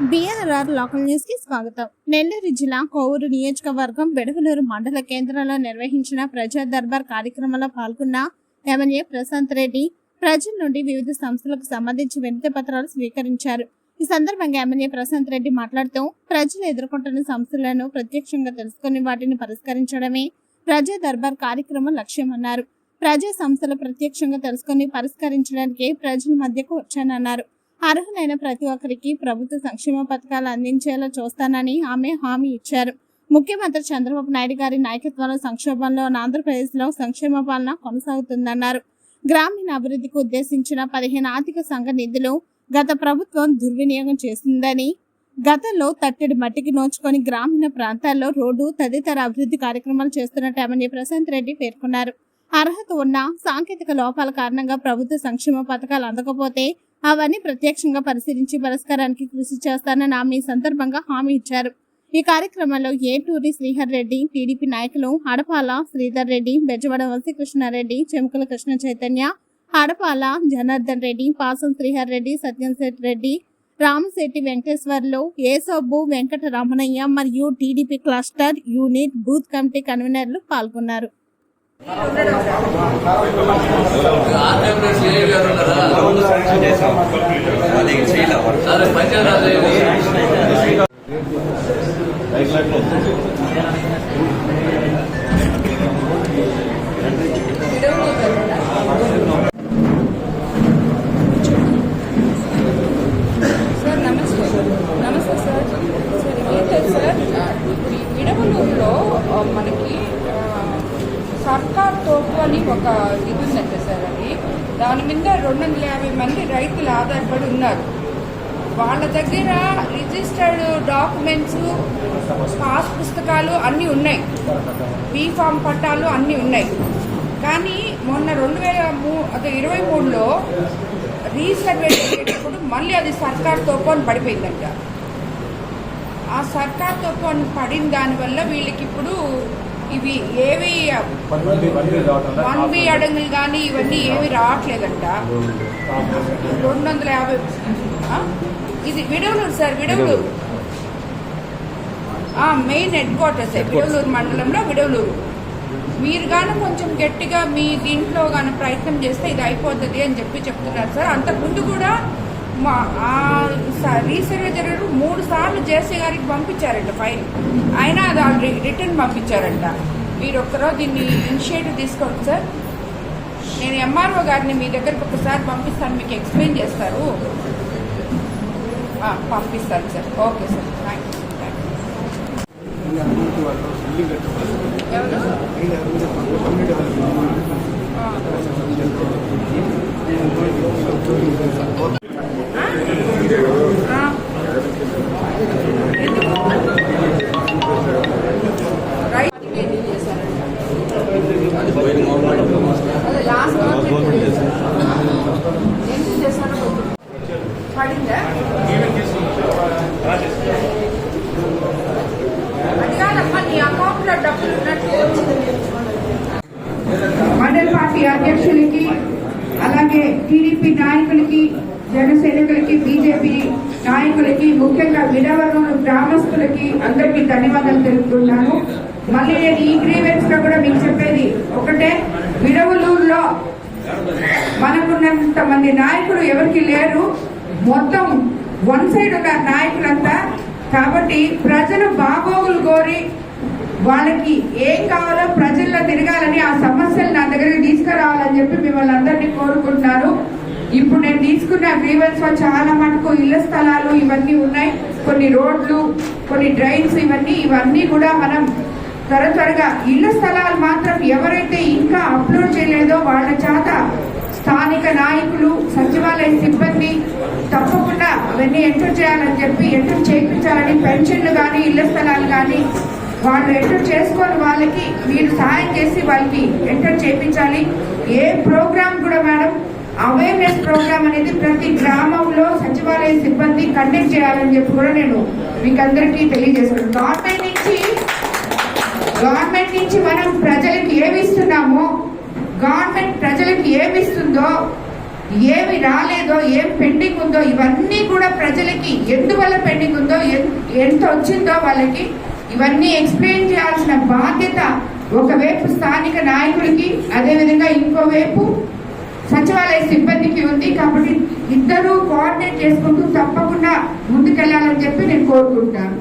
BRR local న్యూస్కి స్వాగతం. నెల్లూరు జిల్లా కోవూరు నియోజకవర్గం బెడవలూరు మండల కేంద్రంలో నిర్వహించిన ప్రజా దర్బార్ కార్యక్రమంలో పాల్గొన్న ఎమ్మెల్యే ప్రశాంత్ రెడ్డి ప్రజల నుండి వివిధ సంస్థలకు సంబంధించి వినతి పత్రాలు స్వీకరించారు. ఈ సందర్భంగా ఎమ్మెల్యే ప్రశాంత్ రెడ్డి మాట్లాడుతూ ప్రజలు ఎదుర్కొంటున్న సమస్యలను ప్రత్యక్షంగా తెలుసుకుని వాటిని పరిష్కరించడమే ప్రజా దర్బార్ కార్యక్రమం లక్ష్యమన్నారు ప్రజా సంస్థలు ప్రత్యక్షంగా తెలుసుకుని పరిష్కరించడానికి ప్రజల మధ్యకు వచ్చానన్నారు. అర్హులైన ప్రతి ఒక్కరికి ప్రభుత్వ సంక్షేమ పథకాలు అందించేలా చూస్తానని ఆమె హామీ ఇచ్చారు. ముఖ్యమంత్రి చంద్రబాబు నాయుడు గారి నాయకత్వంలో సంక్షోభంలో ఆంధ్రప్రదేశ్లో సంక్షేమ పాలన కొనసాగుతుందన్నారు. గ్రామీణ అభివృద్ధికి ఉద్దేశించిన పదిహేను ఆర్థిక సంఘ నిధులు గత ప్రభుత్వం దుర్వినియోగం చేసిందని గతంలో తట్టెడు మట్టికి నోచుకొని గ్రామీణ ప్రాంతాల్లో రోడ్డు తదితర అభివృద్ధి కార్యక్రమాలు చేస్తున్నట్టు ఎమ్మెల్యే ప్రశాంత్ రెడ్డి పేర్కొన్నారు. అర్హత ఉన్న సాంకేతిక లోపాల కారణంగా ప్రభుత్వ సంక్షేమ పథకాలు అందకపోతే అవన్నీ ప్రత్యక్షంగా పరిశీలించి పరిష్కారానికి కృషి చేస్తానని ఆమె ఈ సందర్భంగా హామీ ఇచ్చారు. ఈ కార్యక్రమంలో ఏటూరి శ్రీహర్ రెడ్డి టీడీపీ నాయకులు హడపాల శ్రీధర్ రెడ్డి బెజవాడ వంశీకృష్ణారెడ్డి చెముకల కృష్ణ చైతన్య హడపాల జనార్దన్ రెడ్డి పాసం శ్రీహర్ రెడ్డి సత్యం రెడ్డి రామశెట్టి వెంకటేశ్వర్లు ఏసబ్బు వెంకట రమణయ్య మరియు TDP cluster unit booth committee కన్వీనర్లు పాల్గొన్నారు. చేసాం అది చేయలే వర్క్ సరే పంచాయతీ సార్ నమస్తే నమస్తే సార్ సార్ ఏంటంటే సార్ ఈ విడవలూరులో ఆ, మనకి ఆ, సర్కార్ తోపు అని ఒక ఇది ఉందంట సార్ అది. దాని మీద రెండు వందల యాభై మంది రైతులు ఆధారపడి ఉన్నారు. వాళ్ళ దగ్గర రిజిస్టర్డ్ డాక్యుమెంట్స్ పాస్ పుస్తకాలు అన్నీ ఉన్నాయి. బీఫామ్ పట్టాలు అన్నీ ఉన్నాయి. కానీ మొన్న రెండు వేల మూ అదే ఇరవై మూడులో రీసర్వే చేసేటప్పుడు మళ్ళీ అది సర్కార్ తోపు అని పడిపోయిందంట. ఆ సర్కార్ తోపు అని పడిన దానివల్ల వీళ్ళకి ఇప్పుడు ఇవి ఏవి వన్ బి అడంగులు కానీ ఇవన్నీ ఏవి రావట్లేదంట. రెండు వందల యాభై? ఇది Vidavaluru sir Vidavaluru main headquarters Vidavaluru మండలంలో విడవలూరు మీరు గాను కొంచెం గట్టిగా మీ దీంట్లో గాను ప్రయత్నం చేస్తే ఇది అయిపోతుంది అని చెప్పి చెప్తున్నారు సార్. అంతకుముందు కూడా మా రీసర్వే జరిగిన మూడు సార్లు జేసీ గారికి పంపించారంట ఫైల్. అయినా అది ఆల్రెడీ రిటర్న్ పంపించారంట. మీరు ఒక్కరోజు దీన్ని ఇనిషియేటివ్ తీసుకోండి సార్. నేను ఎంఆర్ఓ గారిని మీ దగ్గరకు ఒకసారి పంపిస్తాను మీకు ఎక్స్ప్లెయిన్ చేస్తారు. పంపిస్తాను sir. Okay sir. Thank you. Party అధ్యక్షులకి అలాగే టీడీపీ నాయకులకి జనసైనికులకి బీజేపీ నాయకులకి ముఖ్యంగా విడవరం గ్రామస్తులకి అందరికీ ధన్యవాదాలు తెలుపుతున్నాను. మళ్ళీ నేను ఈ గ్రీవెన్స్గా కూడా మీకు చెప్పేది ఒకటే విడవలూరులో మనకున్నంత మంది నాయకులు ఎవరికి లేరు. మొత్తం వన్ సైడ్ ఒక నాయకులంతా. కాబట్టి ప్రజలు బాగోగులు కోరి వాళ్ళకి ఏం కావాలో ప్రజల్లో తిరగాలని ఆ సమస్యలు తీసుకురావాలని చెప్పి మిమ్మల్ని అందరినీ కోరుకుంటున్నాను ఇప్పుడు నేను తీసుకున్న గ్రీవెన్స్లో చాలా మటుకు ఇళ్ళ స్థలాలు ఇవన్నీ ఉన్నాయి. కొన్ని రోడ్లు కొన్ని డ్రైన్స్ ఇవన్నీ ఇవన్నీ కూడా మనం త్వర త్వరగా ఇళ్ళ స్థలాలు మాత్రం ఎవరైతే ఇంకా అప్లోడ్ చేయలేదో వాళ్ళ చేత స్థానిక నాయకులు సచివాలయ సిబ్బంది తప్పకుండా అవన్నీ ఎంటర్ చేయాలని చెప్పి ఎంటర్ చేయించాలని పెన్షన్లు కానీ ఇళ్ళ స్థలాలు కానీ వాళ్ళు ఎంటర్ చేసుకొని వాళ్ళకి మీరు సహాయం చేసి వాళ్ళకి ఎంటర్ చేయించాలి ఏ ప్రోగ్రామ్ కూడా మేడం అవేర్నెస్ ప్రోగ్రామ్ అనేది ప్రతి గ్రామంలో సచివాలయ సిబ్బంది కండక్ట్ చేయాలని చెప్పి కూడా నేను మీకు అందరికీ తెలియజేస్తున్నాను. గవర్నమెంట్ నుంచి గవర్నమెంట్ నుంచి మనం ప్రజలకు ఏమి ఇస్తున్నామో గవర్నమెంట్ ప్రజలకు ఏమి ఇస్తుందో ఏమి రాలేదో ఏం పెండింగ్ ఉందో ఇవన్నీ కూడా ప్రజలకి ఎందువల్ల పెండింగ్ ఉందో ఎంత వచ్చిందో వాళ్ళకి ఇవన్నీ ఎక్స్ప్లెయిన్ చేయాల్సిన బాధ్యత ఒకవైపు స్థానిక నాయకుడికి అదేవిధంగా ఇంకోవైపు సచివాలయ సిబ్బందికి ఉంది కాబట్టి ఇద్దరూ కోఆర్డినేట్ చేసుకుంటూ తప్పకుండా ముందుకెళ్ళాలని చెప్పి నేను కోరుకుంటాను